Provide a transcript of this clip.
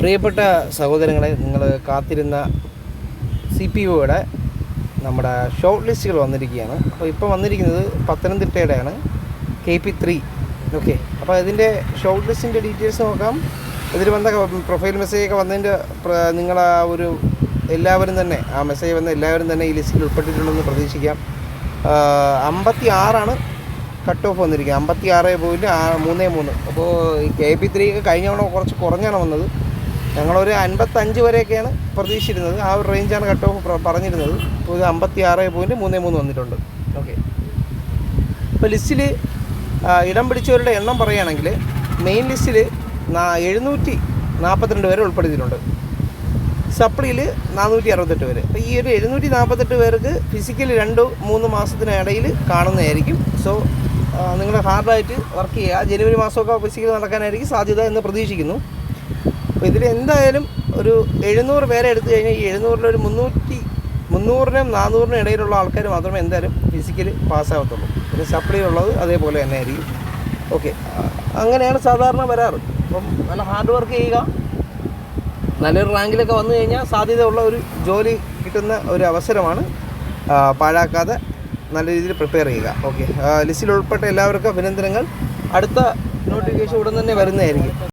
പ്രിയപ്പെട്ട സഹോദരങ്ങളെ നിങ്ങൾ കാത്തിരുന്ന സി പി ഒയുടെ നമ്മുടെ ഷോർട്ട് ലിസ്റ്റുകൾ വന്നിരിക്കുകയാണ്. അപ്പോൾ ഇപ്പോൾ വന്നിരിക്കുന്നത് പത്തനംതിട്ടയുടെയാണ് കെ പി ത്രീ ഓക്കെ അപ്പോൾ ഇതിന്റെ ഷോർട്ട് ലിസ്റ്റിന്റെ ഡീറ്റെയിൽസ് നോക്കാം. ഇതിൽ വന്ന പ്രൊഫൈൽ മെസ്സേജൊക്കെ വന്നതിന്റെ നിങ്ങൾ ആ ഒരു എല്ലാവരും തന്നെ ആ മെസ്സേജ് വന്ന എല്ലാവരും തന്നെ ഈ ലിസ്റ്റിൽ ഉൾപ്പെട്ടിട്ടുണ്ടെന്ന് പ്രതീക്ഷിക്കാം. അമ്പത്തി ആറാണ് കട്ട് ഓഫ് വന്നിരിക്കുന്നത്. അമ്പത്തി ആറ് പോയിന്റ് മൂന്നേ മൂന്ന്. അപ്പോൾ കെ പി ത്രീ കഴിഞ്ഞ തവണ കുറച്ച് കുറഞ്ഞാണ് വന്നത്. ഞങ്ങളൊരു അൻപത്തഞ്ച് വരെയൊക്കെയാണ് പ്രതീക്ഷിച്ചിരുന്നത്. ആ ഒരു റേഞ്ചാണ് കട്ട് ഓഫ് പറഞ്ഞിരുന്നത്. ഇപ്പോൾ ഇത് അമ്പത്തി ആറ് പോയിന്റ് മൂന്നേ മൂന്ന് വന്നിട്ടുണ്ട്. ഓക്കെ ഇപ്പോൾ ലിസ്റ്റിൽ ഇടം പിടിച്ചവരുടെ എണ്ണം പറയുകയാണെങ്കിൽ മെയിൻ ലിസ്റ്റിൽ എഴുന്നൂറ്റി നാൽപ്പത്തിരണ്ട് പേരെ ഉൾപ്പെടുത്തിയിട്ടുണ്ട്. സപ്ലിയിൽ നാനൂറ്റി അറുപത്തെട്ട് പേര്. അപ്പോൾ ഈ ഒരു എഴുന്നൂറ്റി നാൽപ്പത്തെട്ട് പേർക്ക് ഫിസിക്കലി രണ്ട് മൂന്ന് മാസത്തിനിടയിൽ കാണുന്നതായിരിക്കും. സോ നിങ്ങൾ ഹാർഡായിട്ട് വർക്ക് ചെയ്യുക. ജനുവരി മാസമൊക്കെ ഫിസിക്കൽ നടക്കാനായിരിക്കും സാധ്യത എന്ന് പ്രതീക്ഷിക്കുന്നു. അപ്പോൾ ഇതിൽ എന്തായാലും ഒരു എഴുന്നൂറ് പേരെ എടുത്തു കഴിഞ്ഞാൽ ഈ എഴുന്നൂറിലൊരു മുന്നൂറ്റി മുന്നൂറിനും നാനൂറിനും ഇടയിലുള്ള ആൾക്കാർ മാത്രമേ എന്തായാലും ഫിസിക്കലി പാസ്സാകത്തുള്ളൂ പിന്നെ സപ്ലി ഉള്ളത് അതേപോലെ തന്നെ ആയിരിക്കും. ഓക്കെ അങ്ങനെയാണ് സാധാരണ വരാറ്. അപ്പം നല്ല ഹാർഡ് വർക്ക് ചെയ്യുക. നല്ലൊരു റാങ്കിലൊക്കെ വന്നു കഴിഞ്ഞാൽ സാധ്യതയുള്ള ഒരു ജോലി കിട്ടുന്ന ഒരു അവസരമാണ് പാഴാക്കാതെ നല്ല രീതിയിൽ പ്രിപ്പയർ ചെയ്യുക. ഓക്കെ ലിസ്റ്റിൽ ഉൾപ്പെട്ട എല്ലാവർക്കും അഭിനന്ദനങ്ങൾ. അടുത്ത നോട്ടിഫിക്കേഷൻ ഉടൻ തന്നെ വരുന്നതായിരിക്കും.